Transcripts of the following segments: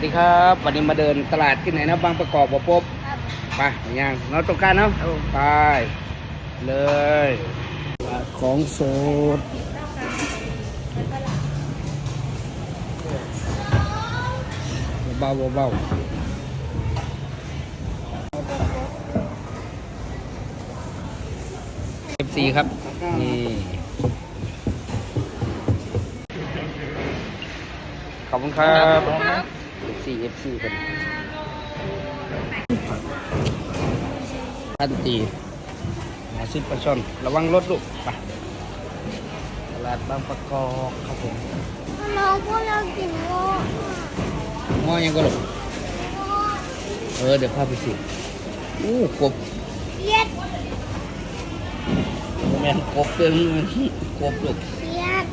วัสดีครับ วันนี้มาเดินตลาดที่ไหนนะบางประกอบบ่พบครับไปยังเราต้องการเนาะไปเลยของสดเบาๆเบาเอฟซีครับ นี่ขอบคุณครับ เอฟซีเอฟซีกันท่านตีหาซิปปลาช่อน ระวังรถลูกไปตลาดบางประกอบครับผมน้องพวกเรากินโง่มอยังก็ลูกเออ เดี๋ยวพาไปสิอู้กบเย็ดแม่นกบเติมกบลูกเย็ด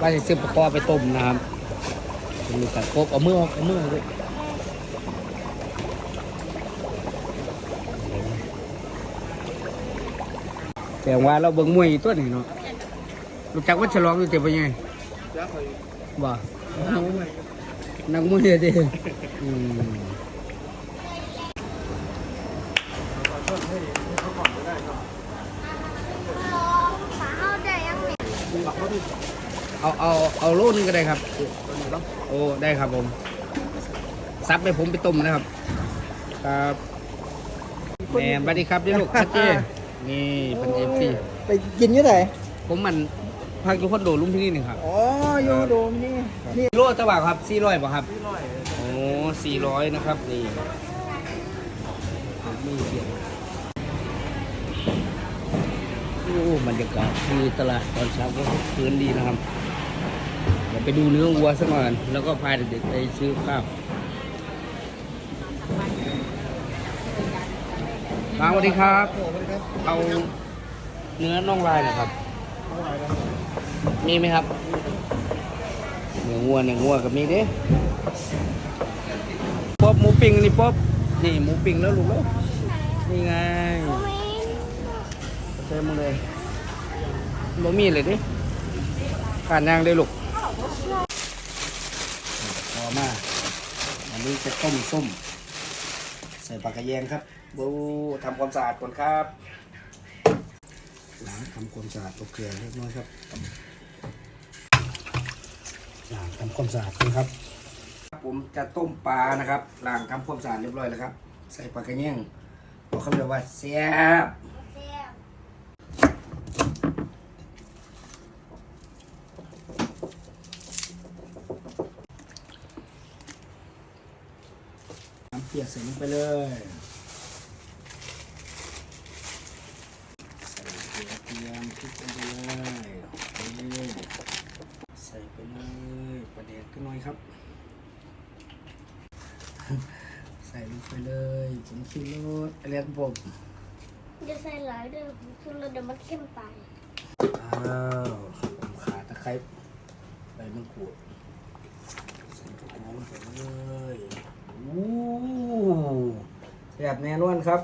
ว่าจะซื้อปลาคอไปต้มนะครับ มีแต่กบเอามือออกเอามือออกลูกแต่ว่าเราเบิ่งมวยตัวนี้เนาะรู้จักว่าฉลองอยู่แต่เป็นยังไงบ่นักมวยเด้อืมน้องขาเอาได้ยังไง เอาเอาเอาโลนึงก็ได้ครับโอ้ได้ครับผมซับไปผมไปต้มนะครับ ครับแหมสวัสดีครับนี่ลูกชัดเจนนี่เป็นเอฟซีไปกินอยี่ไหนผมมันพักอยู่คอนโดลุมที่นี่หนึ่งครับอ๋อโยโดมนี่นี่โลตะบ่าวครับสี่ร้อยป่ะครับโอ้สี่ร้อยนะครับนี่มีเสียงโอ้บรรยากาศคือตลาดตอนเช้าก็คืนดีนะครับ เดี๋ยวไปดูเนื้อวัวสักหน่อยแล้วก็พาเด็กๆไปซื้อข้าวมาสวัสดีครับ เอาเนื้อน่องลายน่อยครับ มีไหมครับ เนื้องัวเนื้องัวกับมีเด้ป๊อบหมูปิ้งนี่ป๊อบนี่หมูปิ้งแล้วลูกแล้วนี่ไงเต็มเลยบ่มีเลยดิผ่านยางได้ลูก พอมาอันนี้จะต้มส้ม ใส่ปลากระแยงครับบูทำความสะอาดก่อนครับล้างทำความสะอาดตัวเกลือเล็กน้อยครับล้างทำความสะอาดก่อนครับ ผมจะต้มปลานะครับล้างทำความสะอาดเรียบร้อยแล้วครับ ใส่ปลากระแยงบอกคำเดียวว่าแซ่บเสียบำเปียกใส่ลงไปเลยใส่เกลือเทียมพริกลงไปเลยโอเคใส่ไปเลยประเดี๋ยวกันหน่อยครับ ใส่ลงไปเลยผงชูรสอะไรครับผมจะใส่หลายเด้อคือเราเดี๋ยวมันเข้มไปอ้าวผมขาตะไคร้ใบมะกรูดใส่กระเพาะลงไปเลยอู้ แซ่บแน่นอนครับ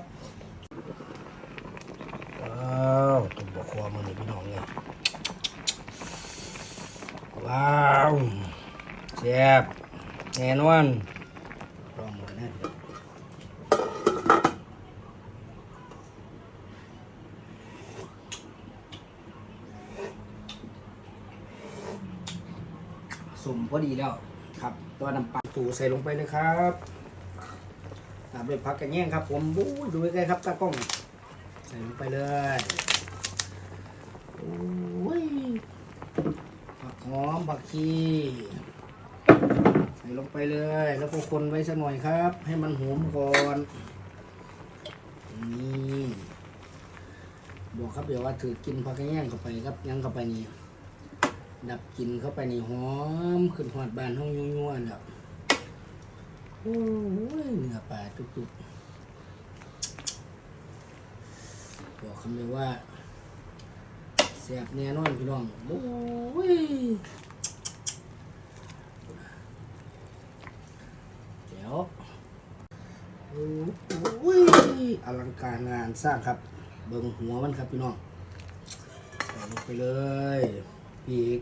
ว้าวตุ่มบกคอมันนี่พี่น้องเลยว้าวแซ่บแน่นอนลองหมดนะสุ่มพอดีแล้วครับตัวน้ำปลาตูใส่ลงไปเลยครับ ตามด้วยผักกระแยงครับ ผมบู๊ดูใกล้ครับตากล้องใส่ลงไปเลยโอ้ยผักหอมผักชีใส่ลงไปเลย แล้วก็คนไว้สักหน่อยครับ ให้มันหอมก่อนนี่บอกครับเดี๋ยวว่าถือกินผักกระแยงเข้าไปครับยังเข้าไปนี่ดับกินเข้าไปนี่หอมขึ้นหอดบานห้องยั่วๆแล้ว โอ้ยเนื้อปลาตุกๆบอกคำเดียวว่าแสบแน่นอนพี่น้องโอ้ยเดี๋ยวโอ้ยอลังการงานสร้างครับ เบิ่งหัวมันครับพี่น้องใส่ลงไปเลยปีก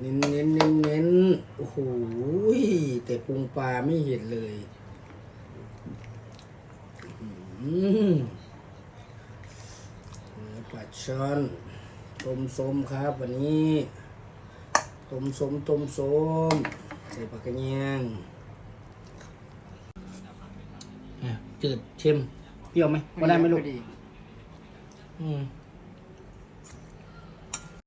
เน้นเน้นเน้นเน้นโอ้โหแต่ ปรุงปลาไม่เห็นเลยอืมเนื้อปลาช่อนต้มส้มครับ วันนี้ต้มส้มต้มส้มใส่ปลากระเนียงอะจืดเค็มเปรี้ยวไหมพอได้ไหมลูกพอดีอืม